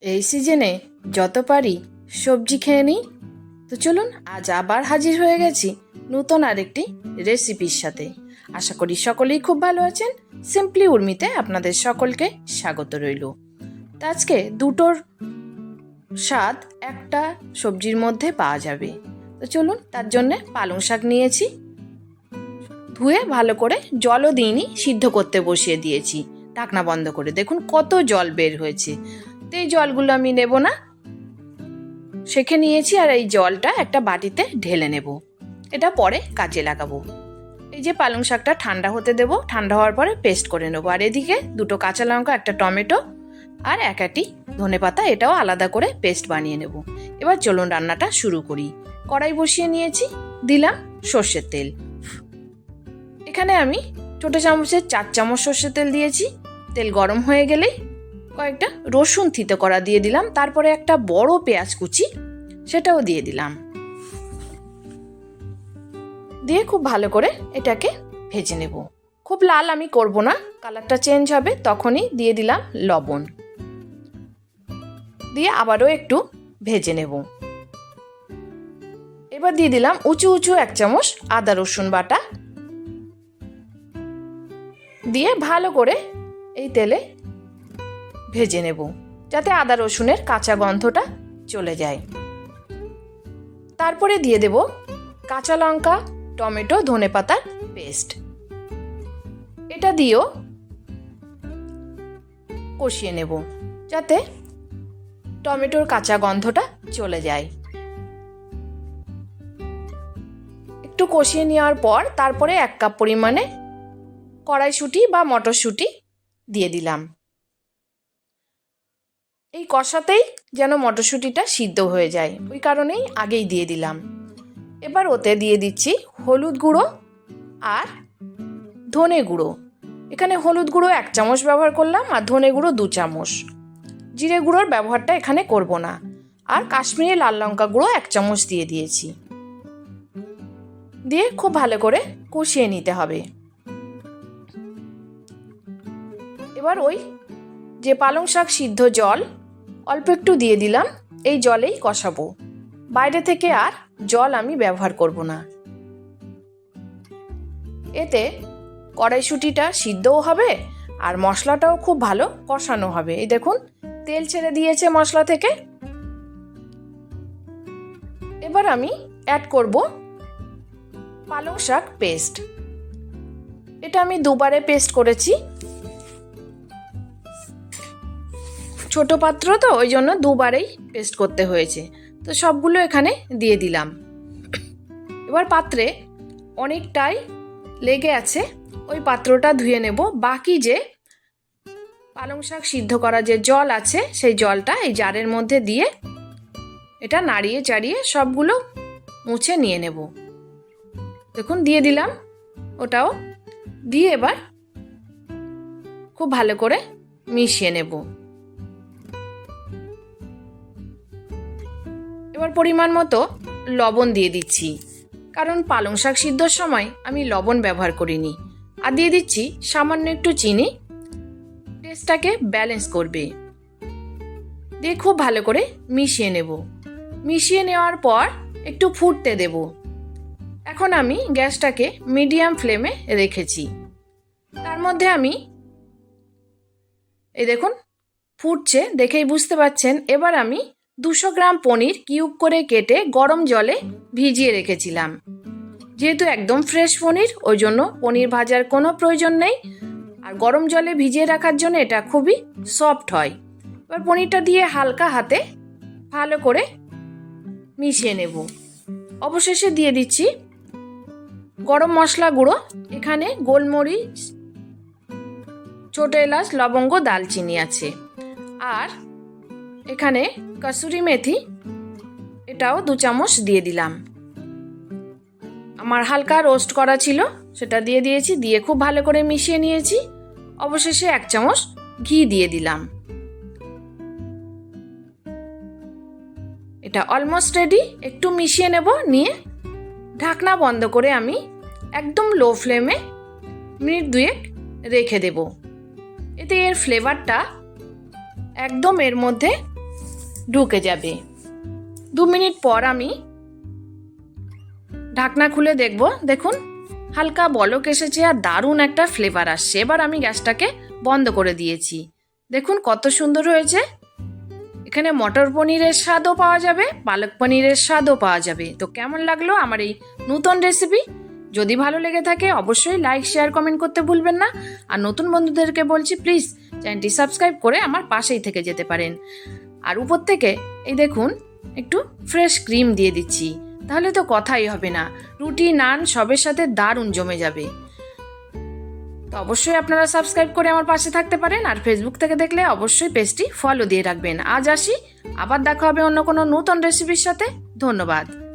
এই সিজনে যত পারি সবজি খেয়ে নিই। তো চলুন, আজ আবার হাজির হয়ে গেছি নতুন আরেকটি রেসিপির সাথে। আশা করি সকলেই খুব ভালো আছেন। সিম্পলি উর্মিতে আপনাদের সকলকে স্বাগত রইল। তো আজকে দুটোর স্বাদ একটা সবজির মধ্যে পাওয়া যাবে। তো চলুন, তার জন্যে পালং শাক নিয়েছি। ধুয়ে ভালো করে জলও দিইনি, সিদ্ধ করতে বসিয়ে দিয়েছি। ঢাকনা বন্ধ করে। দেখুন, কত জল বের হয়েছে। এই জলগুলো আমি নেব না। সেখে নিয়েছি আর এই জলটা একটা বাটিতে ঢেলে নেব। এটা পরে কাজে লাগাবো। এই যে পালং শাকটা ঠান্ডা হতে দেবো, ঠান্ডা হওয়ার পরে পেস্ট করে নেব। আর এদিকে দুটো কাঁচা লঙ্কা, একটা টমেটো আর এক একটি ধনে পাতা, এটাও আলাদা করে পেস্ট বানিয়ে নেব। এবার চলুন রান্নাটা শুরু করি। কড়াই বসিয়ে নিয়েছি, দিলাম সর্ষের তেল। এখানে আমি ছোটো চামচের চার চামচ সর্ষের তেল দিয়েছি। তেল গরম হয়ে গেলেই কয়েকটা রসুন থিতে করা দিয়ে দিলাম, তারপরে একটা বড় পেঁয়াজ কুচি, সেটাও দিয়ে দিলাম। দিয়ে খুব ভালো করে এটাকে ভেজে নেব। খুব লাল আমি করব না, কালারটা চেঞ্জ হবে, তখনই দিয়ে দিলাম লবণ। দিয়ে আবারও একটু ভেজে নেব। এবার দিয়ে দিলাম উঁচু উঁচু এক চামচ আদা রসুন বাটা। দিয়ে ভালো করে এই তেলে ভেজে নেব, যাতে আদা রসুনের কাঁচা গন্ধটা চলে যায়। তারপরে দিয়ে দেব কাঁচা লঙ্কা, টমেটো, ধনে পাতার পেস্ট। এটা দিয়েও কষিয়ে নেব, যাতে টমেটোর কাঁচা গন্ধটা চলে যায়। একটু কষিয়ে নেওয়ার পর তারপরে এক কাপ পরিমাণে কড়াইশুঁটি বা মটরশুঁটি দিয়ে দিলাম। এই কষাতেই যেন মটরশুঁটিটা সিদ্ধ হয়ে যায়। ওই কারণেই আগেই দিয়ে দিলাম। এবার ওতে দিয়ে দিচ্ছি হলুদ গুঁড়ো আর ধনে গুঁড়ো। এখানে হলুদ গুঁড়ো এক চামচ ব্যবহার করলাম আর ধনে গুঁড়ো দু চামচ। জিরে গুঁড়োর ব্যবহারটা এখানে করব না। আর কাশ্মীরি লাল লঙ্কা গুঁড়ো এক চামচ দিয়ে দিয়েছি। দিয়ে খুব ভালো করে কষিয়ে নিতে হবে। এবার ওই যে পালং শাক সিদ্ধ জল অল্প একটু দিয়ে দিলাম, এই জলেই কষাবো। বাইরে থেকে আর জল আমি ব্যবহার করব না। এতে কড়াইশুটিটা সিদ্ধও হবে আর মশলাটাও খুব ভালো কষানো হবে। এই দেখুন, তেল ছেড়ে দিয়েছে মশলা থেকে। এবার আমি অ্যাড করব পালং শাক পেস্ট এটা আমি দুবারে পেস্ট করেছি। ছোট পাত্র তো, ওই জন্য দুবারেই পেস্ট করতে হয়েছে। তো সবগুলো এখানে দিয়ে দিলাম। এবার পাত্রে অনেকটাই লেগে আছে, ওই পাত্রটা ধুয়ে নেব। বাকি যে পালং শাক সিদ্ধ করা যে জল আছে, সেই জলটা এই জারের মধ্যে দিয়ে এটা নাড়িয়ে চাড়িয়ে সবগুলো মুছে নিয়ে নেব। দেখুন, দিয়ে দিলাম, ওটাও দিয়ে এবার খুব ভালো করে মিশিয়ে নেব। এবার পরিমাণ মতো লবণ দিয়ে দিচ্ছি। কারণ পালং শাক সিদ্ধর সময় আমি লবণ ব্যবহার করিনি। আর দিয়ে দিচ্ছি সামান্য একটু চিনি। টেস্টটাকে ব্যালেন্স করবে। দিয়ে খুব ভালো করে মিশিয়ে নেব। মিশিয়ে নেওয়ার পর একটু ফুটতে দেব। এখন আমি গ্যাসটাকে মিডিয়াম ফ্লেমে রেখেছি। তার মধ্যে আমি এই দেখুন, ফুটছে দেখেই বুঝতে পারছেন এবার আমি দুশো গ্রাম পনির কিউব করে কেটে গরম জলে ভিজিয়ে রেখেছিলাম। যেহেতু একদম ফ্রেশ পনির, ওই জন্য পনির ভাজার কোনো প্রয়োজন নেই। আর গরম জলে ভিজিয়ে রাখার জন্য এটা খুবই সফট হয়। এবার পনিরটা দিয়ে হালকা হাতে ভালো করে মিশিয়ে নেব। অবশেষে দিয়ে দিচ্ছি গরম মশলা গুঁড়ো, এখানে গোলমরিচ, ছোট এলাচ, লবঙ্গ, দালচিনি আছে। আর এখানে কসুরি মেথি, এটাও দু চামচ দিয়ে দিলাম। আমার হালকা রোস্ট করা ছিল, সেটা দিয়ে দিয়েছি, দিয়ে খুব ভালো করে মিশিয়ে নিয়েছি। অবশেষে এক চামচ ঘি দিয়ে দিলাম। এটা অলমোস্ট রেডি একটু মিশিয়ে নেব, নিয়ে ঢাকনা বন্ধ করে আমি একদম লো ফ্লেমে মিনিট দুয়েক রেখে দেব। এতে এর ফ্লেভারটা একদম এর মধ্যে ঢুকে যাবে। দু মিনিট পর আমি ঢাকনা খুলে দেখব। দেখুন, হালকা বলক এসেছে আর দারুণ একটা ফ্লেভার আসছে। এবার আমি গ্যাসটাকে বন্ধ করে দিয়েছি। দেখুন কত সুন্দর হয়েছে। এখানে মটর পনিরের স্বাদও পাওয়া যাবে, পালক পনিরের স্বাদও পাওয়া যাবে। তো কেমন লাগল আমার এই নতুন রেসিপি যদি ভালো লেগে থাকে অবশ্যই লাইক শেয়ার কমেন্ট করতে ভুলবেন না। আর নতুন বন্ধুদেরকে বলছি প্লিজ চ্যানেলটি সাবস্ক্রাইব করে আমার পাশেই থেকে যেতে পারেন। আর উপর থেকে, এই দেখুন, একটু ফ্রেশ ক্রিম দিয়ে দিচ্ছি। তাহলে তো কথাই হবে না। রুটি, নান সবের সাথে দারুণ জমে যাবে। তো অবশ্যই আপনারা সাবস্ক্রাইব করে আমার পাশে থাকতে পারেন আর ফেসবুক থেকে দেখলে অবশ্যই পেজটি ফলো দিয়ে রাখবেন। আজ আসি, আবার দেখা হবে অন্য কোনো নতুন রেসিপির সাথে। ধন্যবাদ।